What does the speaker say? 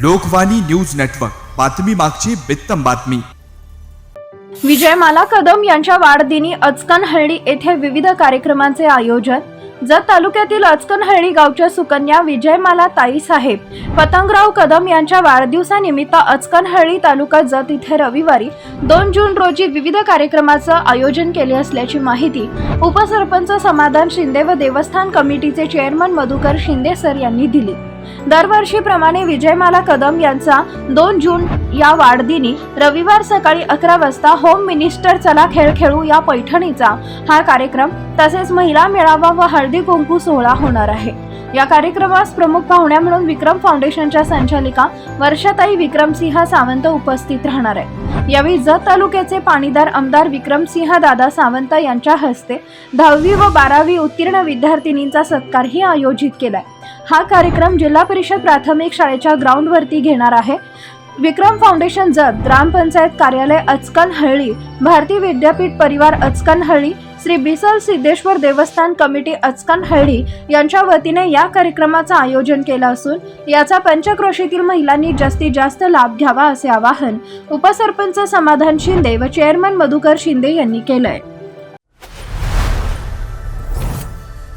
Lokvani news network. बातमी मागची बित्तम बातमी. विजयमाला कदम यांच्या वाढदिनी अचकनहळ्ळी येथे विविध कार्यक्रमांचे आयोजन. जत तालुक्यातील अचकनहळ्ळी गावच्या सुकन्या विजयमाला ताई साहेब पतंगराव कदम यांच्या वाढदिवसानिमित्त अचकनहळ्ळी तालुका जत इथे रविवारी दोन जून रोजी विविध कार्यक्रमाचं आयोजन केले असल्याची माहिती उपसरपंच समाधान शिंदे व देवस्थान कमिटीचे चेअरमन मधुकर शिंदे सर यांनी दिली. दरवर्षीप्रमाणे विजयमाला कदम यांचा दोन जून या वाढदिनी रविवार सकाळी अकरा वाजता होम मिनिस्टर चला खेळ खेळू या पैठणीचा हा कार्यक्रम तसेच महिला मेळावा व हळदी कुंकू सोहळा होणार आहे. या कार्यक्रमास प्रमुख पाहुण्या म्हणून विक्रम फाउंडेशनच्या संचालिका वर्षाताई विक्रमसिंह सावंत उपस्थित राहणार आहे यावेळी जत तालुक्याचे पाणीदार आमदार विक्रमसिंह दादा सावंत यांच्या हस्ते दहावी व बारावी उत्तीर्ण विद्यार्थिनींचा सत्कारही आयोजित केलाय. हा कार्यक्रम जिल्हा परिषद प्राथमिक शाळेच्या ग्राउंडवरती घेणार आहे. विक्रम फाउंडेशन जत ग्रामपंचायत कार्यालय अचकन अचकनहळ्ळी भारतीय विद्यापीठ परिवार अचकन अचकनहळ्ळी श्री बिसल सिद्धेश्वर देवस्थान कमिटी अचकन अचकनहळ्ळी यांच्या वतीने या कार्यक्रमाचं आयोजन केलं असून याचा पंचक्रोशीतील महिलांनी जास्तीत जास्त लाभ घ्यावा असे आवाहन उपसरपंच समाधान शिंदे व चेअरमन मधुकर शिंदे यांनी केलंय.